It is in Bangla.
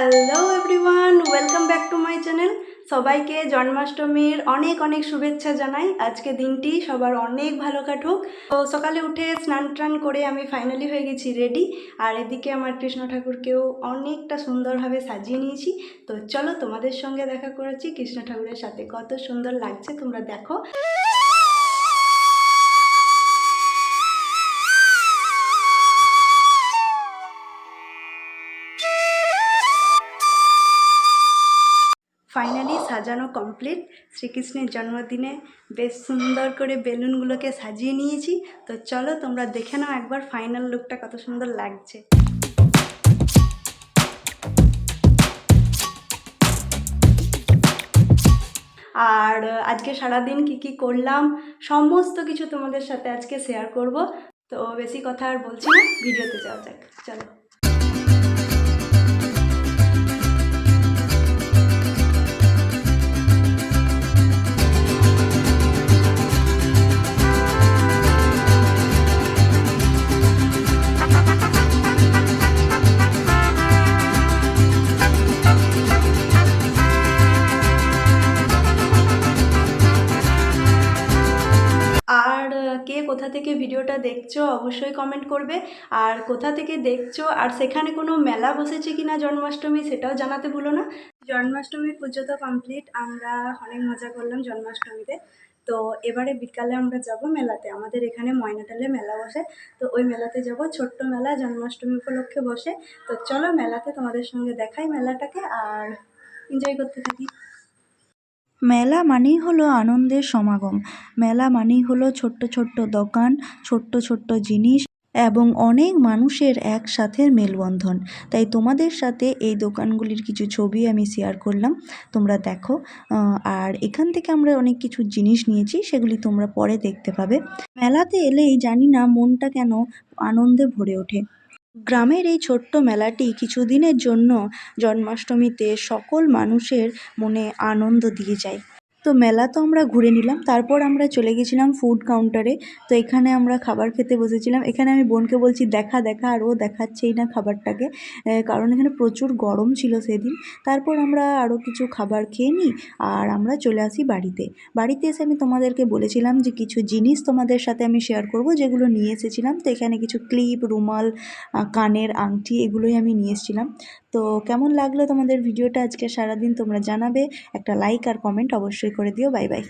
Hello everyone welcome back to my channel সবাইকে জন্মাষ্টমীর অনেক অনেক শুভেচ্ছা জানাই। আজকে দিনটি সবার অনেক ভালো কাটুক। তো সকালে উঠে স্নান টান করে আমি ফাইনালি হয়ে গেছি রেডি আর এদিকে আমার কৃষ্ণ ঠাকুরকেও অনেকটা সুন্দরভাবে সাজিয়ে নিয়েছি। তো চলো তোমাদের সঙ্গে দেখা করেছি কৃষ্ণ ঠাকুরের সাথে। কত সুন্দর লাগছে, তোমরা দেখো। ফাইনালি সাজানো কমপ্লিট শ্রীকৃষ্ণের জন্মদিনে বেশ সুন্দর করে বেলুনগুলোকে সাজিয়ে নিয়েছি। তো চলো তোমরা দেখে নাও একবার ফাইনাল লুকটা কত সুন্দর লাগছে। আর আজকে সারাদিন কি কি করলাম, সমস্ত কিছু তোমাদের সাথে আজকে শেয়ার করব। তো বেশি কথা আর বলছি না, ভিডিওতে যাওয়া যাক। চলো। কোথা থেকে ভিডিওটা দেখছ অবশ্যই কমেন্ট করবে। আর কোথা থেকে দেখছ আর সেখানে কোনো মেলা বসেছে কিনা জন্মাষ্টমী সেটাও জানাতে ভুলো না। জন্মাষ্টমীর পুজো তো কমপ্লিট আমরা অনেক মজা করলাম জন্মাষ্টমীতে। তো এবারে বিকালে আমরা যাব মেলাতে, আমাদের এখানে ময়নাটালে মেলা বসে। তো ওই মেলাতে যাব, ছোট্ট মেলা, জন্মাষ্টমী উপলক্ষে বসে। তো চলো মেলাতে তোমাদের সঙ্গে দেখাই মেলাটাকে আর এনজয় করতে থাকি। মেলা মানেই হলো আনন্দের সমাগম। মেলা মানেই হলো ছোট্ট ছোট্ট দোকান, ছোট্ট ছোট্ট জিনিস এবং অনেক মানুষের একসাথে মেলবন্ধন। তাই তোমাদের সাথে এই দোকানগুলির কিছু ছবি আমি শেয়ার করলাম। তোমরা দেখো। আর এখান থেকে আমরা অনেক কিছু জিনিস নিয়েছি, সেগুলি তোমরা পরে দেখতে পাবে। মেলাতে এলেই জানি না মনটা কেন আনন্দে ভরে ওঠে। গ্রামের এই ছোট্ট মেলাটি কিছুদিনের জন্য জন্মাষ্টমীতে সকল মানুষের মনে আনন্দ দিয়ে যায়। তো মেলা তো আমরা ঘুরে নিলাম, তারপর আমরা চলে গেছিলাম ফুড কাউন্টারে তো এখানে আমরা খাবার খেতে বসেছিলাম। এখানে আমি বোনকে বলছি, দেখা দেখা, আর ও দেখাচ্ছেই না খাবারটাকে। কারণ এখানে প্রচুর গরম ছিল সেদিন। তারপর আমরা আরও কিছু খাবার খেয়ে নিই, আর আমরা চলে আসি বাড়িতে। বাড়িতে এসে আমি তোমাদেরকে বলেছিলাম যে কিছু জিনিস তোমাদের সাথে আমি শেয়ার করব, যেগুলো নিয়ে এসেছিলাম। তো এখানে কিছু ক্লিপ রুমাল কানের আংটি, এগুলোই আমি নিয়ে এসেছিলাম। তো কেমন লাগল তোমাদের ভিডিওটা? আজকে সারাদিন তোমরা জানাবে। একটা লাইক আর কমেন্ট অবশ্যই করে দিও। Bye bye